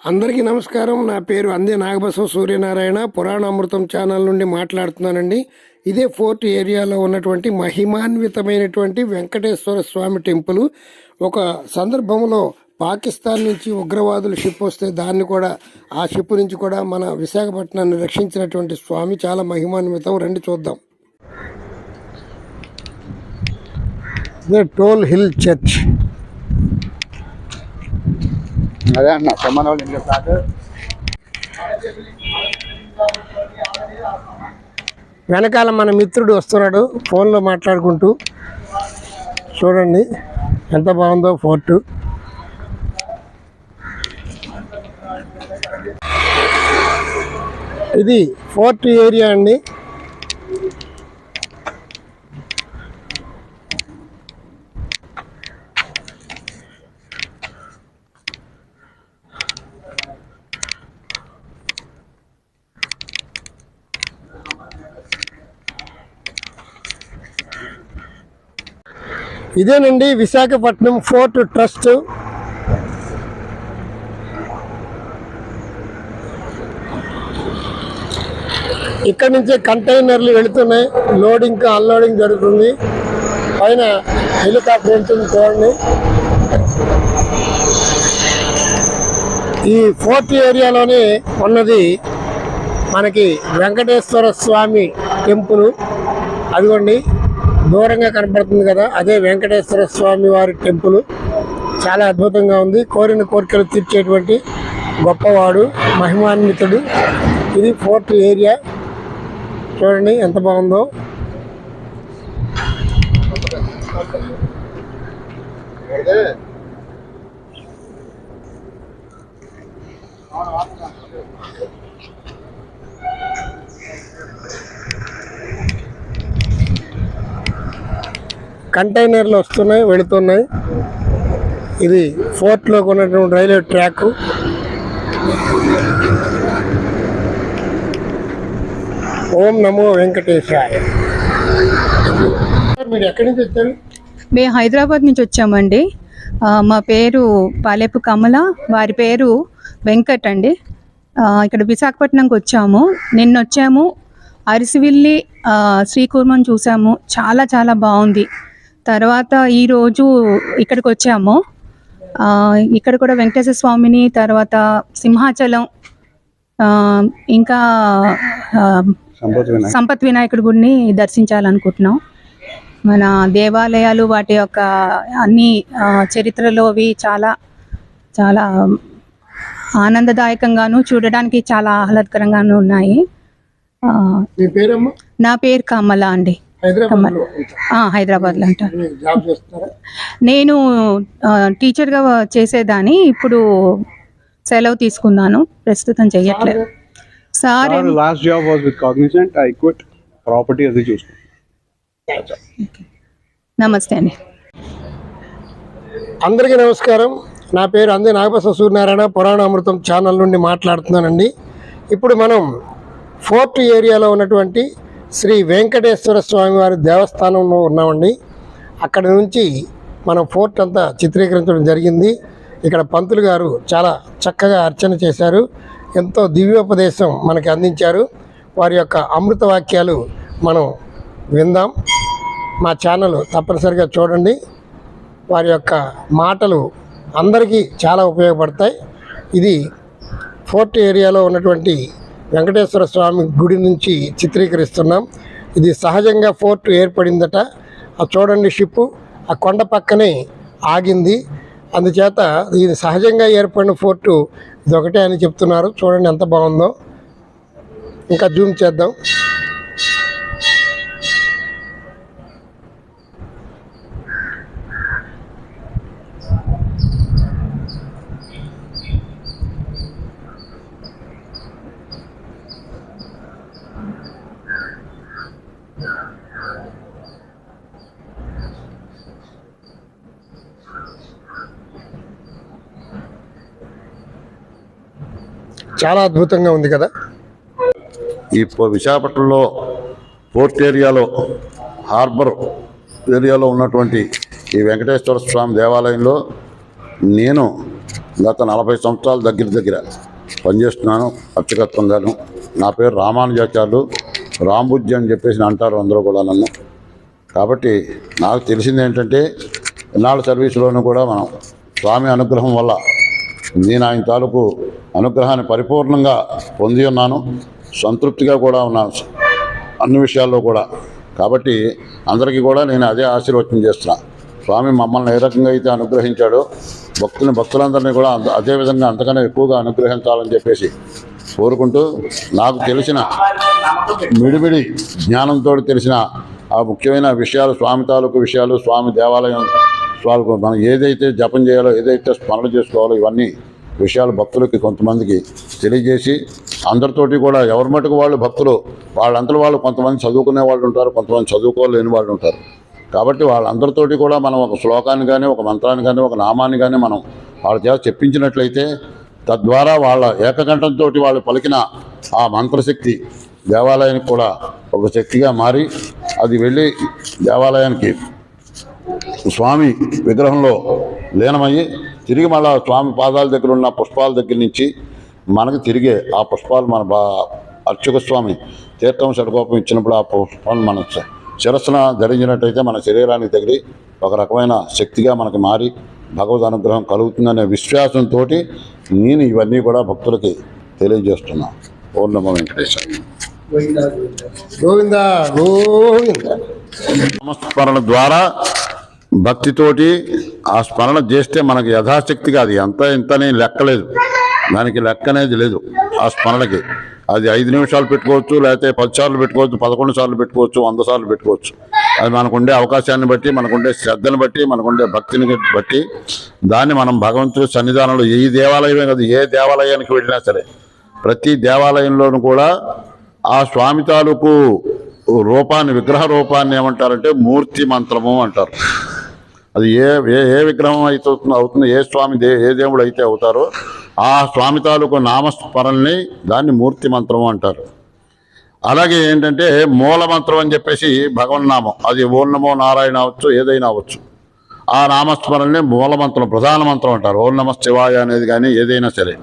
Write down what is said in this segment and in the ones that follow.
అందరికీ నమస్కారం. నా పేరు అందే నాగబసం సూర్యనారాయణ. పురాణామృతం ఛానల్ నుండి మాట్లాడుతున్నానండి. ఇదే ఫోర్ట్ ఏరియాలో ఉన్నటువంటి మహిమాన్వితమైనటువంటి వెంకటేశ్వర స్వామి టెంపుల్. ఒక సందర్భంలో పాకిస్తాన్ నుంచి ఉగ్రవాదులు షిప్ వస్తే దాన్ని కూడా ఆ షిప్ నుంచి కూడా మన విశాఖపట్నాన్ని రక్షించినటువంటి స్వామి చాలా మహిమాన్వితం. రండి చూద్దాం. ద టోల్ హిల్ చర్చ్ అదే అన్న సమాన వాళ్ళు ఇంకా వెనకాల మన మిత్రుడు వస్తున్నాడు ఫోన్లో మాట్లాడుకుంటూ. చూడండి ఎంత బాగుందో ఫోర్ట్ ఇది ఫోర్ట్ ఏరియా అండి. ఇదేనండి విశాఖపట్నం ఫోర్ట్ ట్రస్ట్ ఇక్కడ నుంచే కంటైనర్లు వెళుతున్నాయి. లోడింగ్ అన్లోడింగ్ జరుగుతుంది. పైన హెలికాప్టర్ వెళ్తుంది చూడండి. ఈ ఫోర్ట్ ఏరియాలోనే ఉన్నది మనకి వెంకటేశ్వర స్వామి టెంపుల్. అదిగోండి. దూరంగా కనపడుతుంది కదా. అదే వెంకటేశ్వర స్వామి వారి టెంపుల్. చాలా అద్భుతంగా ఉంది. కోరిన కోరికలు తీర్చేటువంటి గొప్పవాడు మహిమాన్వితుడు. ఇది ఫోర్ట్ ఏరియా. చూడండి ఎంత బాగుందో. కంటైనర్లు వస్తున్నాయి వెళుతున్నాయి. ఇది ఫోర్ట్లో ఉన్నటువంటి రైల్వే ట్రాక్. ఓం నమో వెంకటేశాయ. మీరు ఎక్కడి నుంచి వచ్చారు? మేము హైదరాబాద్ నుంచి వచ్చామండి. మా పేరు పాలేపు కమల వారి పేరు వెంకట్ అండి. ఇక్కడ విశాఖపట్నంకి వచ్చాము. నిన్న వచ్చాము. అరిసివిల్లి ఆ, శ్రీకూర్మం చూసాము. చాలా చాలా బాగుంది. తర్వాత ఈరోజు ఇక్కడికి వచ్చాము. ఆ, ఇక్కడ కూడా వెంకటేశ్వర స్వామిని తర్వాత సింహాచలం ఆ, ఇంకా సంపత్ వినాయక్. సంపత్ వినాయకుడి గుడిని దర్శించాలనుకుంటున్నాం. మన దేవాలయాలు వాటి యొక్క అన్ని ఆ, చరిత్రలోవి చాలా చాలా ఆనందదాయకంగాను చూడడానికి చాలా ఆహ్లాదకరంగాను ఉన్నాయి. ఆ, మీ పేరమ్మా? నా పేరు కమల అండి. హైదరాబాద్లో చేస్తారా నేను టీచర్గా చేసేదాన్ని ఇప్పుడు సెలవు తీసుకున్నాను ప్రస్తుతం చెయ్యట్లేదు. Sir last job was with Cognizant I quit property అది చూసుకున్నాను నమస్తే అండి. అందరికీ నమస్కారం. నా పేరు అందే నాగబస సూర్యనారాయణ పురాణ అమృతం ఛానల్ నుండి మాట్లాడుతున్నానండి. ఇప్పుడు మనం ఫోర్ట్ ఏరియాలో ఉన్నటువంటి శ్రీ వెంకటేశ్వర స్వామివారి దేవస్థానంలో ఉన్నామండి. అక్కడ నుంచి మనం ఫోర్ట్ అంతా చిత్రీకరించడం జరిగింది. ఇక్కడ పంతులు గారు చాలా చక్కగా అర్చన చేశారు. ఎంతో దివ్యోపదేశం మనకి అందించారు. వారి యొక్క అమృత వాక్యాలు మనం విందాం. మా ఛానల్ తప్పనిసరిగా చూడండి. వారి యొక్క మాటలు అందరికీ చాలా ఉపయోగపడతాయి. ఇది ఫోర్ట్ ఏరియాలో ఉన్నటువంటి వెంకటేశ్వర స్వామి గుడి నుంచి చిత్రీకరిస్తున్నాం. ఇది సహజంగా ఫోర్ట్ ఏర్పడిందట. ఆ చూడండి షిప్పు ఆ కొండ పక్కనే ఆగింది. అందుచేత ఇది సహజంగా ఏర్పడిన ఫోర్టు. ఇది ఒకటే అని చెప్తున్నారు. చూడండి ఎంత బాగుందో. ఇంకా జూమ్ చేద్దాం. చాలా అద్భుతంగా ఉంది కదా? ఈ విశాఖపట్నంలో పోర్ట్ ఏరియాలో హార్బర్ ఏరియాలో ఉన్నటువంటి ఈ వెంకటేశ్వర స్వామి దేవాలయంలో నేను గత నలభై సంవత్సరాల దగ్గర దగ్గర పనిచేస్తున్నాను అర్చకత్వంగాను నా పేరు రామానుజాచార్యులు రాంబుజ్జి అని చెప్పేసి అంటారు అందరూ కూడా నన్ను. కాబట్టి నాకు తెలిసింది ఏంటంటే ఇన్నాళ్ళ సర్వీసులోనూ కూడా మనం స్వామి అనుగ్రహం వల్ల నేను ఆయన తాలూకు అనుగ్రహాన్ని పరిపూర్ణంగా పొంది ఉన్నాను. సంతృప్తిగా కూడా ఉన్నాను. అన్ని విషయాల్లో కూడా. కాబట్టి అందరికీ కూడా నేను అదే ఆశీర్వచనం చేస్తున్నా. స్వామి మమ్మల్ని ఏ రకంగా అయితే అనుగ్రహించాడో భక్తుని భక్తులందరినీ కూడా అంత- అదే విధంగా అంతకన్నా ఎక్కువగా అనుగ్రహించాలని చెప్పేసి కోరుకుంటూ నాకు తెలిసిన మిడిమిడి జ్ఞానంతో తెలిసిన ఆ ముఖ్యమైన విషయాలు స్వామి తాలూకు విషయాలు స్వామి దేవాలయం స్వామి మనం ఏదైతే జపం చేయాలో ఏదైతే స్మరణ చేసుకోవాలో ఇవన్నీ విషయాలు భక్తులకి కొంతమందికి తెలియజేసి అందరితోటి కూడా ఎవరి మటుకు వాళ్ళు భక్తులు వాళ్ళంతలో వాళ్ళు కొంతమంది చదువుకునే వాళ్ళు ఉంటారు కొంతమంది చదువుకోలేని వాళ్ళు ఉంటారు. కాబట్టి వాళ్ళందరితోటి కూడా మనం ఒక శ్లోకాన్ని కానీ ఒక మంత్రాన్ని కానీ ఒక నామాన్ని కానీ మనం వాళ్ళ చేత చెప్పించినట్లయితే తద్వారా వాళ్ళ ఏకకంఠంతో వాళ్ళు పలికిన ఆ మంత్రశక్తి దేవాలయానికి కూడా ఒక శక్తిగా మారి అది వెళ్ళి దేవాలయానికి స్వామి విగ్రహంలో లీనమయ్యి తిరిగి మళ్ళా స్వామి పాదాల దగ్గర ఉన్న పుష్పాల దగ్గర నుంచి మనకు తిరిగే ఆ పుష్పాలు మన బా అర్చక స్వామి తీర్థం షడకోపం ఇచ్చినప్పుడు ఆ పుష్పాలు మన శిరస్సున ధరించినట్టయితే మన శరీరానికి తగిలి ఒక రకమైన శక్తిగా మనకి మారి భగవద్ అనుగ్రహం కలుగుతుందనే విశ్వాసంతో నేను ఇవన్నీ కూడా భక్తులకి తెలియజేస్తున్నా. ఓం నమో వెంకటేశ్వర గోవింద గోవింద. నామస్మరణ ద్వారా భక్తితోటి ఆ స్మరణ చేస్తే మనకి యథాశక్తిగా అది ఎంత ఇంతనే లెక్కలేదు. దానికి లెక్క అనేది లేదు ఆ స్మరణకి. అది ఐదు నిమిషాలు పెట్టుకోవచ్చు లేకపోతే పది సార్లు పెట్టుకోవచ్చు పదకొండు సార్లు పెట్టుకోవచ్చు వంద సార్లు పెట్టుకోవచ్చు. అది మనకుండే అవకాశాన్ని బట్టి మనకుండే శ్రద్ధను బట్టి మనకుండే భక్తిని బట్టి దాన్ని మనం భగవంతుడి సన్నిధానంలో ఏ దేవాలయమే కాదు ఏ దేవాలయానికి వెళ్ళినా సరే ప్రతి దేవాలయంలోనూ కూడా ఆ స్వామి తాలూకు రూపాన్ని విగ్రహ రూపాన్ని ఏమంటారంటే మూర్తి మంత్రము అంటారు. అది ఏ ఏ ఏ విగ్రహం అయితే అవుతుందో ఏ స్వామి దే ఏ దేవుడు అయితే అవుతారో ఆ స్వామి తాలూకు నామస్మరణని దాన్ని మూర్తి మంత్రము అంటారు. అలాగే ఏంటంటే మూల మంత్రం అని చెప్పేసి భగవన్నామం అది ఓం నమో నారాయణ అవచ్చు ఏదైనా అవచ్చు. ఆ నామస్మరణని మూల మంత్రం ప్రధాన మంత్రం అంటారు. ఓం నమ శివాయ అనేది కానీ ఏదైనా సరే.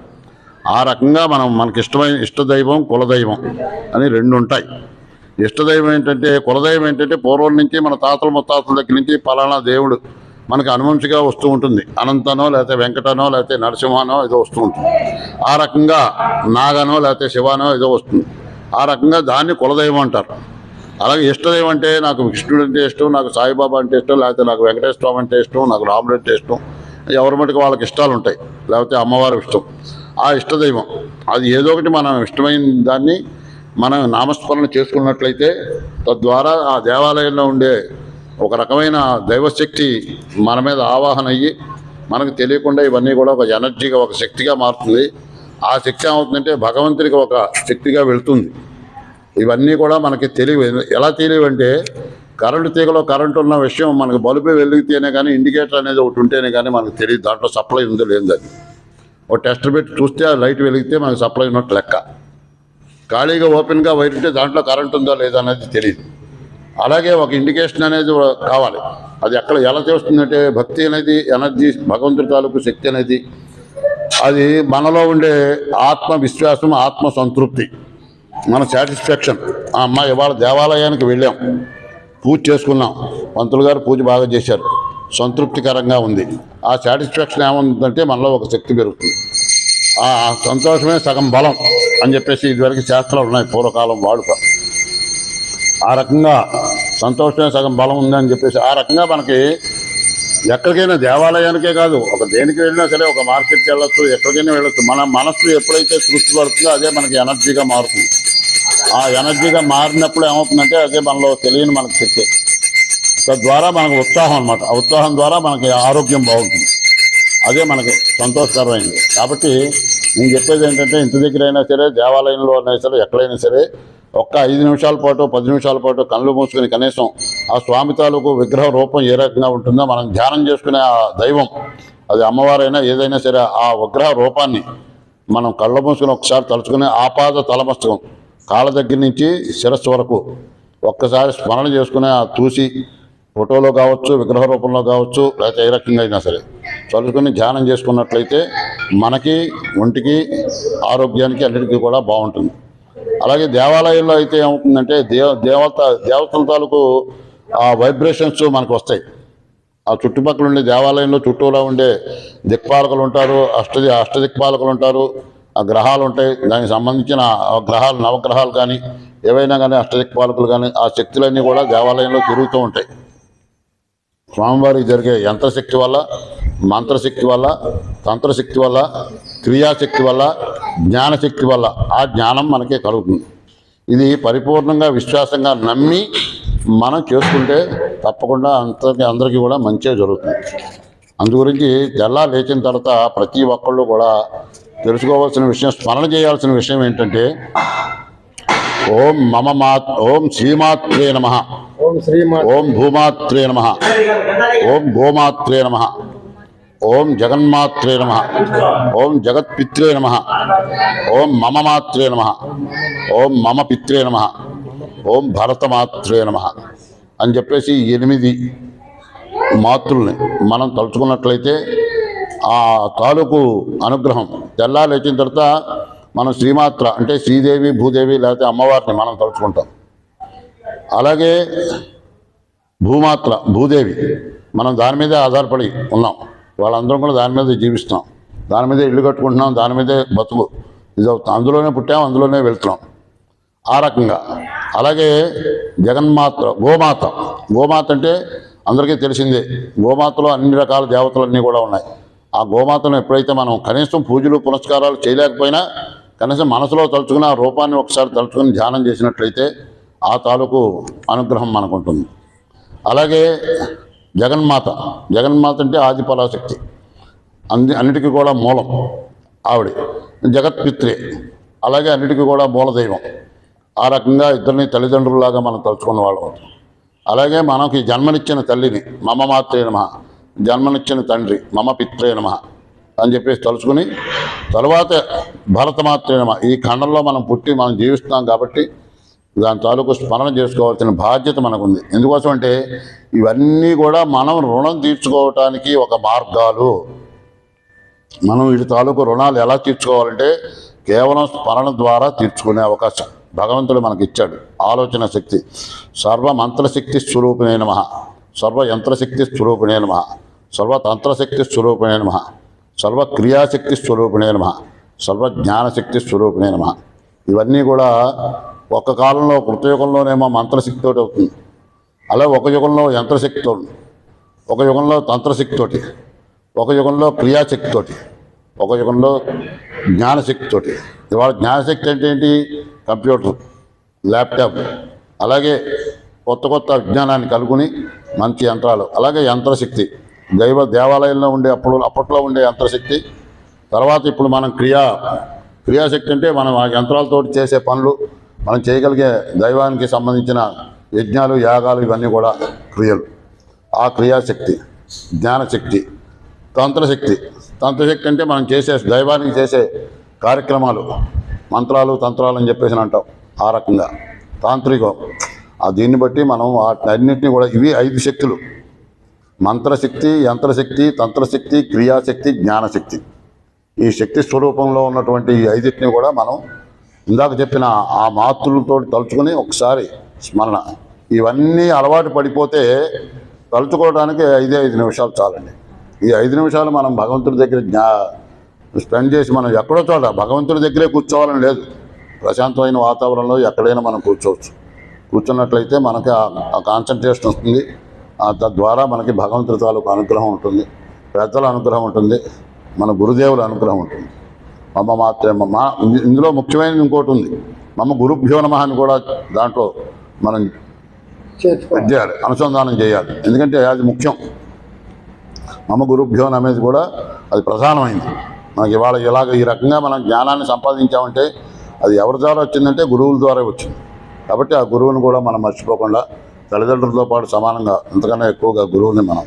ఆ రకంగా మనం మనకి ఇష్టమైన ఇష్టదైవం కులదైవం అని రెండు ఉంటాయి. ఇష్టదైవం ఏంటంటే కులదైవం ఏంటంటే పూర్వం నుంచి మన తాతల ముత్తాతల దగ్గర నుంచి పలానా దేవుడు మనకి అనువంశగా వస్తూ ఉంటుంది. అనంతనో లేకపోతే వెంకటనో లేకపోతే నరసింహనో ఏదో వస్తూ ఉంటుంది. ఆ రకంగా నాగనో లేకపోతే శివానో ఏదో వస్తుంది. ఆ రకంగా దాన్ని కులదైవం అంటారు. అలాగే ఇష్టదైవం అంటే నాకు కృష్ణుడు అంటే ఇష్టం నాకు సాయిబాబా అంటే ఇష్టం లేకపోతే నాకు వెంకటేశ్వర స్వామి అంటే ఇష్టం నాకు రాముడు అంటే ఇష్టం ఎవరి మటుకు వాళ్ళకి ఇష్టాలు ఉంటాయి లేకపోతే అమ్మవారి ఇష్టం. ఆ ఇష్టదైవం. అది ఏదో ఒకటి మనం ఇష్టమైన దాన్ని మనం నామస్మరణ చేసుకున్నట్లయితే తద్వారా ఆ దేవాలయంలో ఉండే ఒక రకమైన దైవశక్తి మన మీద ఆవాహన అయ్యి మనకు తెలియకుండా ఇవన్నీ కూడా ఒక ఎనర్జీగా ఒక శక్తిగా మారుతుంది. ఆ శక్తి ఏమవుతుందంటే భగవంతుడికి ఒక శక్తిగా వెళుతుంది. ఇవన్నీ కూడా మనకి తెలివి ఎలా తెలియవంటే కరెంటు తీగలో కరెంటు ఉన్న విషయం మనకు బల్బు వెలిగితేనే కానీ ఇండికేటర్ అనేది ఒకటి ఉంటేనే కానీ మనకు తెలియదు. దాంట్లో సప్లై ఉందో లేదని ఒక టెస్ట్ పెట్టి చూస్తే ఆ లైట్ వెలిగితే మనకు సప్లై ఉన్నట్టు లెక్క. ఖాళీగా ఓపెన్గా వైర్ ఉంటే దాంట్లో కరెంట్ ఉందో లేదా అనేది తెలియదు అలాగే ఒక ఇండికేషన్ అనేది కావాలి. అది ఎక్కడ ఎలా చేస్తుందంటే భక్తి అనేది ఎనర్జీ భగవంతుడి తాలూకు శక్తి అనేది అది మనలో ఉండే ఆత్మవిశ్వాసం ఆత్మ సంతృప్తి మన సాటిస్ఫాక్షన్. ఆ అమ్మాయి ఇవాళ దేవాలయానికి వెళ్ళాం. పూజ చేసుకున్నాం. పంతులు గారు పూజ బాగా చేశారు. సంతృప్తికరంగా ఉంది. ఆ సాటిస్ఫాక్షన్ ఏముందంటే మనలో ఒక శక్తి పెరుగుతుంది. ఆ సంతోషమే సగం బలం. అని చెప్పేసి ఇదివరకు శాస్త్రాలు ఉన్నాయి. పూర్వకాలం వాడుక. ఆ రకంగా సంతోషమే సగం బలం ఉందని చెప్పేసి ఆ రకంగా మనకి ఎక్కడికైనా దేవాలయానికే కాదు ఒక దేనికి వెళ్ళినా సరే ఒక మార్కెట్కి వెళ్ళొచ్చు ఎక్కడికైనా వెళ్ళొచ్చు. మన మనస్సు ఎప్పుడైతే సృష్టి పడుతుందో అదే మనకి ఎనర్జీగా మారుతుంది. ఆ ఎనర్జీగా మారినప్పుడు ఏమవుతుందంటే అదే మనలో తెలియని మనకు శక్తి. తద్వారా మనకు ఉత్సాహం అనమాట ఆ ఉత్సాహం ద్వారా మనకి ఆరోగ్యం బాగుంటుంది. అదే మనకి సంతోషకరమైంది. కాబట్టి నేను చెప్పేది ఏంటంటే ఇంటి దగ్గర అయినా సరే దేవాలయంలో అయినా సరే ఎక్కడైనా సరే ఒక్క ఐదు నిమిషాల పాటు పది నిమిషాల పాటు కళ్ళు మూసుకుని కనీసం ఆ స్వామి తాలూకు విగ్రహ రూపం ఏ రకంగా ఉంటుందో మనం ధ్యానం చేసుకునే ఆ దైవం అది అమ్మవారైనా ఏదైనా సరే ఆ విగ్రహ రూపాన్ని మనం కళ్ళ మూసుకుని ఒకసారి తలుచుకుని ఆపాద తలమస్తకం కాళ్ళ దగ్గర నుంచి శిరస్సు వరకు ఒక్కసారి స్మరణ చేసుకుని ఆ చూసి ఫోటోలో కావచ్చు విగ్రహ రూపంలో కావచ్చు లేకపోతే ఏ రకంగా అయినా సరే. చదువుకుని ధ్యానం చేసుకున్నట్లయితే మనకి ఒంటికి ఆరోగ్యానికి అన్నిటికీ కూడా బాగుంటుంది. అలాగే దేవాలయాల్లో అయితే ఏమవుతుందంటే దేవ దేవత దేవతల తాలూకు ఆ వైబ్రేషన్స్ మనకు వస్తాయి. ఆ చుట్టుపక్కల ఉండే దేవాలయంలో చుట్టూరా ఉండే దిక్పాలకులు ఉంటారు అష్ట అష్టదిక్పాలకులు ఉంటారు ఆ గ్రహాలు ఉంటాయి. దానికి సంబంధించిన ఆ గ్రహాలు నవగ్రహాలు కానీ ఏవైనా కానీ అష్టదిక్పాలకులు కానీ ఆ శక్తులన్నీ కూడా దేవాలయంలో తిరుగుతూ ఉంటాయి. స్వామివారికి జరిగే యంత్రశక్తి వల్ల మంత్రశక్తి వల్ల తంత్రశక్తి వల్ల క్రియాశక్తి వల్ల జ్ఞానశక్తి వల్ల ఆ జ్ఞానం మనకే కలుగుతుంది. ఇది పరిపూర్ణంగా విశ్వాసంగా నమ్మి మనం చేసుకుంటే తప్పకుండా అందరికీ అందరికీ కూడా మంచిగా జరుగుతుంది. అందు గురించి తెల్లా లేచిన తర్వాత ప్రతి ఒక్కళ్ళు కూడా తెలుసుకోవాల్సిన విషయం స్మరణ చేయాల్సిన విషయం ఏంటంటే ఓం మమ మా ఓం శ్రీమాత్రే నమ. ఓం భూమాత్రే నమ. ఓం గోమాత్రే నమ. ఓం జగన్మాత్రే నమ. ఓం జగత్పిత్రే నమ. ఓం మమ మాత్రే నమ. ఓం మమ పిత్రే నమ. ఓం భరతమాత్రే నమ. అని చెప్పేసి ఎనిమిది మాతృల్ని మనం తలుచుకున్నట్లయితే ఆ తాలూకు అనుగ్రహం తెల్లా లేచిన తర్వాత మనం శ్రీమాత్ర అంటే శ్రీదేవి భూదేవి లేకపోతే అమ్మవారిని మనం తలుచుకుంటాం. అలాగే భూమాత్ర భూదేవి మనం దాని మీదే ఆధారపడి ఉన్నాం. వాళ్ళందరం కూడా దాని మీద జీవిస్తున్నాం. దాని మీదే ఇల్లు కట్టుకుంటున్నాం దాని మీదే బతుకు ఇది అవుతాం అందులోనే పుట్టాం అందులోనే వెళ్తున్నాం. ఆ రకంగా. అలాగే జగన్మాత గోమాత. గోమాత అంటే అందరికీ తెలిసిందే. గోమాతలో అన్ని రకాల దేవతలన్నీ కూడా ఉన్నాయి. ఆ గోమాతను ఎప్పుడైతే మనం కనీసం పూజలు పునస్కారాలు చేయలేకపోయినా కనీసం మనసులో తలుచుకున్న రూపాన్ని ఒకసారి తలుచుకుని ధ్యానం చేసినట్లయితే ఆ తాలూకు అనుగ్రహం మనకు ఉంటుంది అలాగే జగన్మాత జగన్మాత అంటే ఆది పరాశక్తి అన్ని అన్నిటికీ కూడా మూలం ఆవిడ. జగత్పిత్రి అలాగే అన్నిటికీ కూడా మూలదైవం ఆ రకంగా ఇద్దరిని తల్లిదండ్రుల్లాగా మనం తలుచుకున్న వాళ్ళం. అలాగే మనకి జన్మనిచ్చిన తల్లిని మమ మాత్రే నమ జన్మనిచ్చిన తండ్రి మమ పిత్రే నమ అని చెప్పేసి తలుచుకుని తర్వాత భరతమాత్రేనమ ఈ ఖండంలో మనం పుట్టి మనం జీవిస్తున్నాం కాబట్టి దాని తాలూకు స్మరణ చేసుకోవాల్సిన బాధ్యత మనకు ఉంది ఎందుకోసం అంటే ఇవన్నీ కూడా మనం రుణం తీర్చుకోవటానికి ఒక మార్గాలు. మనం వీటి తాలూకు రుణాలు ఎలా తీర్చుకోవాలంటే కేవలం స్మరణ ద్వారా తీర్చుకునే అవకాశం భగవంతుడు మనకి ఇచ్చాడు ఆలోచన శక్తి. సర్వ మంత్రశక్తి స్వరూపిణే నమ. సర్వ యంత్రశక్తి స్వరూపిణే నమ. సర్వ తంత్రశక్తి స్వరూపిణే నమ. సర్వ క్రియాశక్తి స్వరూపిణే నమ సర్వ జ్ఞానశక్తి స్వరూపిణే నమ. ఇవన్నీ కూడా ఒక కాలంలో కృతయుగంలోనేమో మంత్రశక్తితోటి అవుతుంది. అలా ఒక యుగంలో యంత్రశక్తితో ఒక యుగంలో తంత్రశక్తితోటి ఒక యుగంలో క్రియాశక్తితోటి ఒక యుగంలో జ్ఞానశక్తితోటి. ఇవాళ జ్ఞానశక్తి అంటే ఏంటి? Computer laptop. అలాగే కొత్త కొత్త విజ్ఞానాన్ని కలుగుని మంచి యంత్రాలు అలాగే యంత్రశక్తి. దైవ దేవాలయంలో ఉండే అప్పుడు అప్పట్లో ఉండే యంత్రశక్తి. తర్వాత ఇప్పుడు మనం క్రియా క్రియాశక్తి అంటే మనం ఆ యంత్రాలతో చేసే పనులు మనం చేయగలిగే దైవానికి సంబంధించిన యజ్ఞాలు యాగాలు ఇవన్నీ కూడా క్రియలు. ఆ క్రియాశక్తి జ్ఞానశక్తి తంత్రశక్తి. తంత్రశక్తి అంటే మనం చేసే దైవానికి చేసే కార్యక్రమాలు మంత్రాలు తంత్రాలు అని చెప్పేసి అంటాం ఆ రకంగా. తాంత్రికం. దీన్ని బట్టి మనం వాటి అన్నింటినీ కూడా ఇవి ఐదు శక్తులు. మంత్రశక్తి యంత్రశక్తి తంత్రశక్తి క్రియాశక్తి జ్ఞానశక్తి. ఈ శక్తి స్వరూపంలో ఉన్నటువంటి ఈ ఐదింటిని కూడా మనం ఇందాక చెప్పిన ఆ మాతృలతో తలుచుకుని ఒకసారి స్మరణ. ఇవన్నీ అలవాటు పడిపోతే తలుచుకోవడానికి ఐదే ఐదు నిమిషాలు చాలండి. ఈ ఐదు నిమిషాలు మనం భగవంతుడి దగ్గర జ్ఞా స్పెండ్ చేసి మనం ఎక్కడో చోట భగవంతుడి దగ్గరే కూర్చోవాలని లేదు. ప్రశాంతమైన వాతావరణంలో ఎక్కడైనా మనం కూర్చోవచ్చు. కూర్చున్నట్లయితే మనకి ఆ- కాన్సన్ట్రేషన్ వస్తుంది. తద్వారా మనకి భగవంతుడి తాలూకు అనుగ్రహం ఉంటుంది. పెద్దల అనుగ్రహం ఉంటుంది. మన గురుదేవుల అనుగ్రహం ఉంటుంది. మమ్మ మాత్రమే మా ఇందులో ముఖ్యమైనది ఇంకోటి ఉంది. మమ్మ గురుభ్యో నమ అని కూడా దాంట్లో మనం చేయాలి అనుసంధానం చేయాలి. ఎందుకంటే అది ముఖ్యం. మమ్మ గురుభ్యో అనేది కూడా అది ప్రధానమైంది. మనకి ఇవాళ ఇలాగ ఈ రకంగా మనం జ్ఞానాన్ని సంపాదించామంటే అది ఎవరి ద్వారా వచ్చిందంటే గురువుల ద్వారా వచ్చింది. కాబట్టి ఆ గురువుని కూడా మనం మర్చిపోకుండా తల్లిదండ్రులతో పాటు సమానంగా అంతకన్నా ఎక్కువగా గురువుని మనం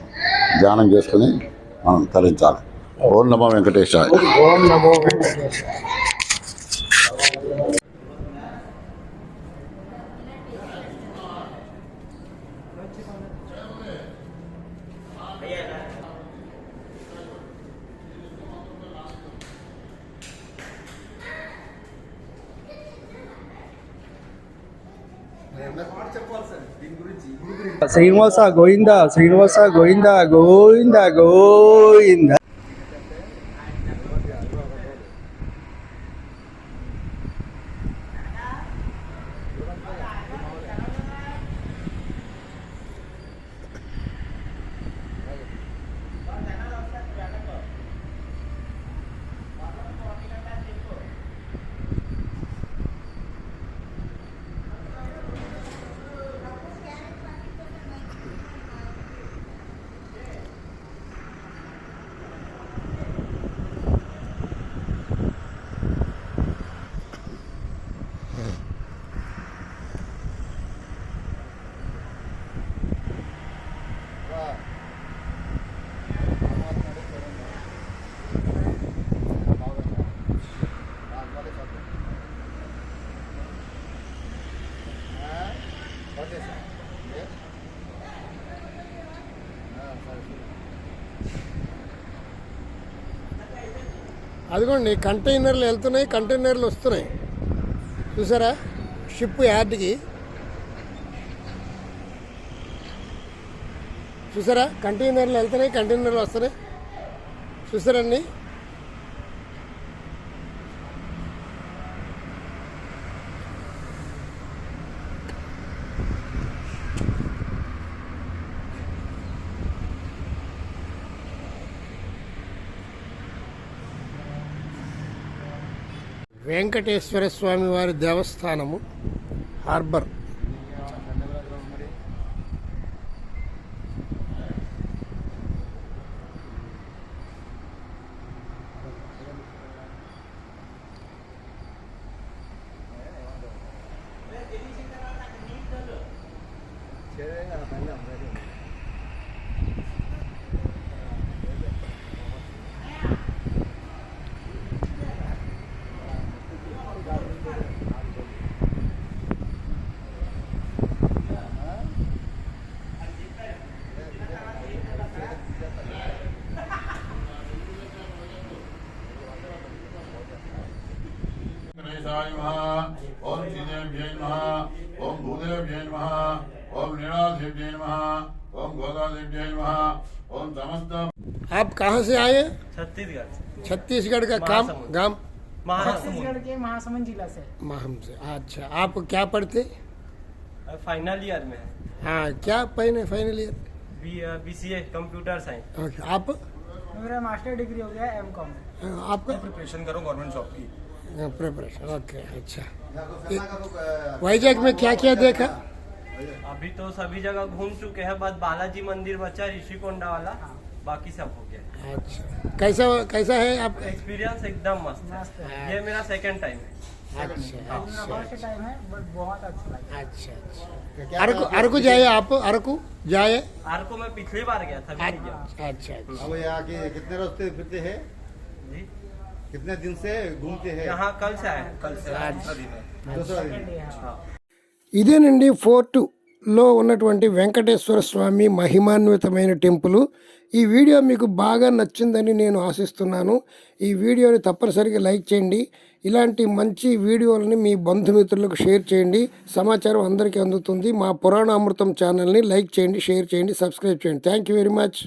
ధ్యానం చేసుకుని మనం తరించాలి. ఓం నమో వెంకటేశాయ. ఓం నమో వెంకటేశాయ శ్రీనివాస గోవింద శ్రీనివాస గోవింద గోవింద గోవింద అదిగోండి కంటైనర్లు వెళ్తున్నాయి కంటైనర్లు వస్తున్నాయి. చూసారా? షిప్ యార్డ్కి. చూసారా? కంటైనర్లు వెళ్తున్నాయి కంటైనర్లు వస్తున్నాయి. చూసారండి వెంకటేశ్వర స్వామి వారి దేవస్థానము హార్బర్. गणेशाय नमः ओम श्रीदेव्यै नमः ओम भूदेव्यै नमः ओम नीलादेव्यै नमः ओम गोदादेव्यै नमः ओम समस्त आप कहाँ से आए? छत्तीसगढ़ से। छत्तीसगढ़ का काम गाँव महासमुंद। छत्तीसगढ़ के महासमुंद जिला से। माहम से। अच्छा आप क्या पढ़ते? फाइनल ईयर में हाँ। क्या पहने final year B B C A computer science आप? मेरा मास्टर डिग्री हो गया एम कॉम आपका? प्रिपरेशन करो गवर्नमेंट जॉब की। प्रिपरेशन ओके अच्छा। वैजाग में क्या क्या देखा? अभी तो सभी जगह घूम चुके हैं बस बालाजी मंदिर बचा ऋषिकोंडा वाला बाकी सब हो गया। अच्छा। कैसा कैसा है आप? एक्सपीरियंस एकदम मस्त है। है। ये मेरा सेकंड टाइम है। अच्छा अच्छा। है अच्छा अच्छा अच्छा। अरकू अरकू जाए आप? अरकू जाए? आर को मैं पिछली बार गया था गया अच्छा अच्छा। अब यहाँ के कितने रास्ते फिरते हैं? जी? कितने दिन से घूमते हैं यहाँ कल से आए कल से दूसरा दिन है दूसरा दिन सेकंड है हाँ ఇదేనండి ఫోర్టులో ఉన్నటువంటి వెంకటేశ్వర స్వామి మహిమాన్వితమైన టెంపుల్ ఈ వీడియో మీకు బాగా నచ్చిందని నేను ఆశిస్తున్నాను ఈ వీడియోని తప్పనిసరిగా లైక్ చేయండి ఇలాంటి మంచి వీడియోలని మీ బంధుమిత్రులకు షేర్ చేయండి సమాచారం అందరికీ అందుతుంది మా పురాణ అమృతం ఛానల్ని లైక్ చేయండి షేర్ చేయండి సబ్స్క్రైబ్ చేయండి థ్యాంక్ యూ వెరీ మచ్